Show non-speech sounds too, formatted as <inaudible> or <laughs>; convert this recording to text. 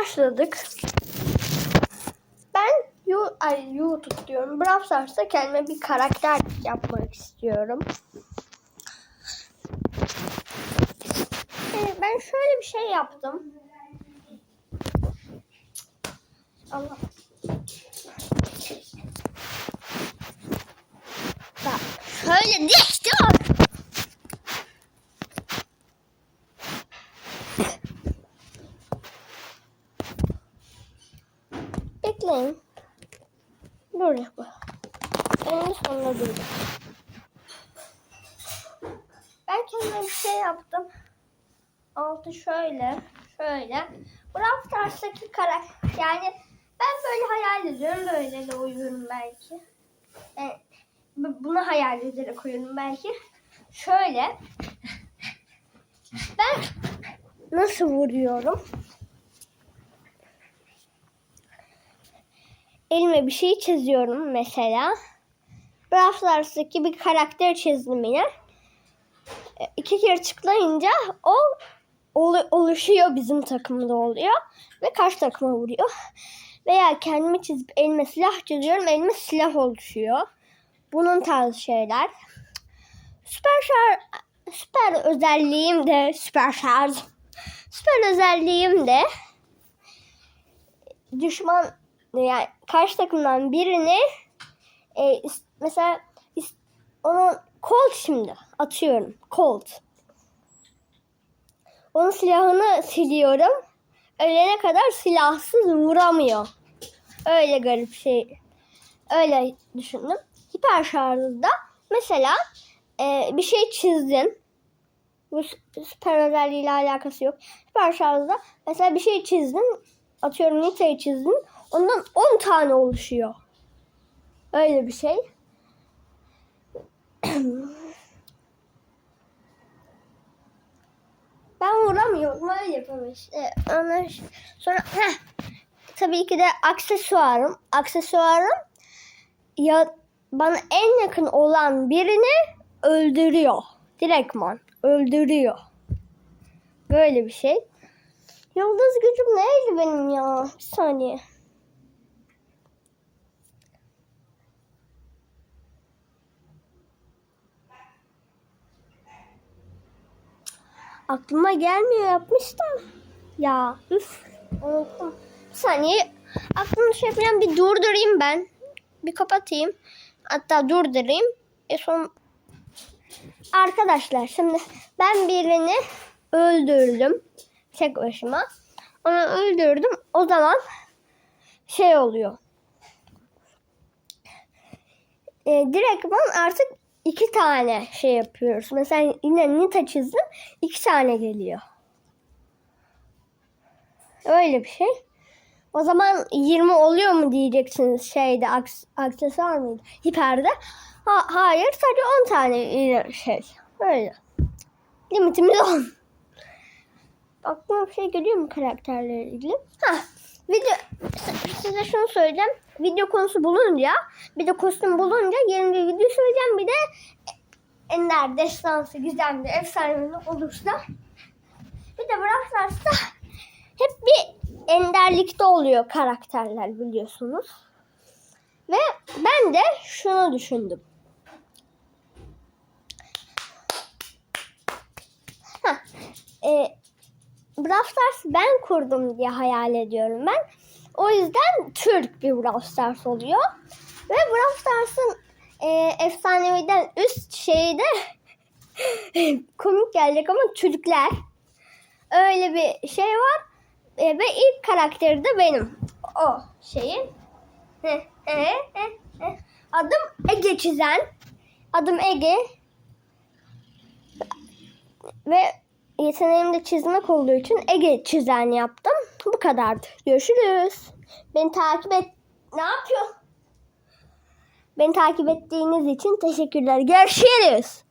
Başladık. Ben you, ay, YouTube diyorum. Brawl Stars'ta kendime bir karakter yapmak istiyorum. Ee, ben şöyle bir şey yaptım. Allah. Bak şöyle dikti Bekleyin. Dur bu. En sonunda dur. Ben kendime bir şey yaptım. Altı şöyle, şöyle. Brawl Stars'taki karakter. Yani ben böyle hayal ediyorum. Böyle de uyuyorum belki. Yani bu- bunu hayal ederek uyuyorum belki. Şöyle. Ben nasıl vuruyorum? Elime bir şey çiziyorum mesela. Brawl Stars'taki bir karakter çizdim yine. E, İki kere tıklayınca o olu- oluşuyor bizim takımda oluyor. Ve karşı takıma vuruyor. Veya kendimi çizip elime silah çiziyorum. Elime silah oluşuyor. Bunun tarzı şeyler. Süper şarj, süper özelliğim de süper şarj. Süper özelliğim de düşman yani karşı takımdan birini e, mesela onu Colt şimdi atıyorum. Colt. Onun silahını siliyorum. Ölene kadar silahsız vuramıyor. Öyle garip şey. Öyle düşündüm. Hiper şarjda mesela e, bir şey çizdin. Bu sü- süper özelliğiyle alakası yok. Süper şarjda mesela bir şey çizdin. Atıyorum Nita'yı çizdin. Ondan 10 tane oluşuyor. Öyle bir şey. <clears throat> ben vuramıyorum. Öyle yapıyorum işte. Sonra heh, tabii ki de aksesuarım. Aksesuarım ya bana en yakın olan birini öldürüyor. Direktman öldürüyor. Böyle bir şey. Yıldız gücüm neydi benim ya? Bir saniye. Aklıma gelmiyor yapmıştım. Ya üf unuttum. Bir saniye aklımda şey yapacağım bir durdurayım ben. Bir kapatayım. Hatta durdurayım. E son Arkadaşlar şimdi ben birini öldürdüm. Tek başıma. Onu öldürdüm. O zaman şey oluyor. E, direktman artık iki tane şey yapıyoruz. Mesela yine Nita çizdim. iki tane geliyor. Öyle bir şey. O zaman 20 oluyor mu diyeceksiniz şeyde aks- aksesuar mıydı? Hiperde. Ha, hayır sadece 10 tane şey. Öyle. Limitimiz 10. Aklıma bir şey geliyor mu karakterlerle ilgili? Ha, video size şunu söyleyeceğim. Video konusu bulunca, bir de kostüm bulunca yeni bir video söyleyeceğim. Bir de Ender, Destansı, Gizemli, Efsanevi olursa bir de Brawl Stars'ta hep bir enderlikte oluyor karakterler biliyorsunuz. Ve ben de şunu düşündüm. Hah, e, Brawl Stars ben kurdum diye hayal ediyorum ben. O yüzden Türk bir Brawl Stars oluyor. Ve Brawl Stars'ın e, efsaneviden üst şeyi de <laughs> komik gelecek ama çocuklar. Öyle bir şey var. E, ve ilk karakteri de benim. O şeyin. Adım Ege Çizen. Adım Ege. Ve yeteneğim de çizmek olduğu için Ege Çizen yaptım. Bu kadardı. Görüşürüz. Beni takip et. Ne yapıyor? Beni takip ettiğiniz için teşekkürler. Görüşürüz.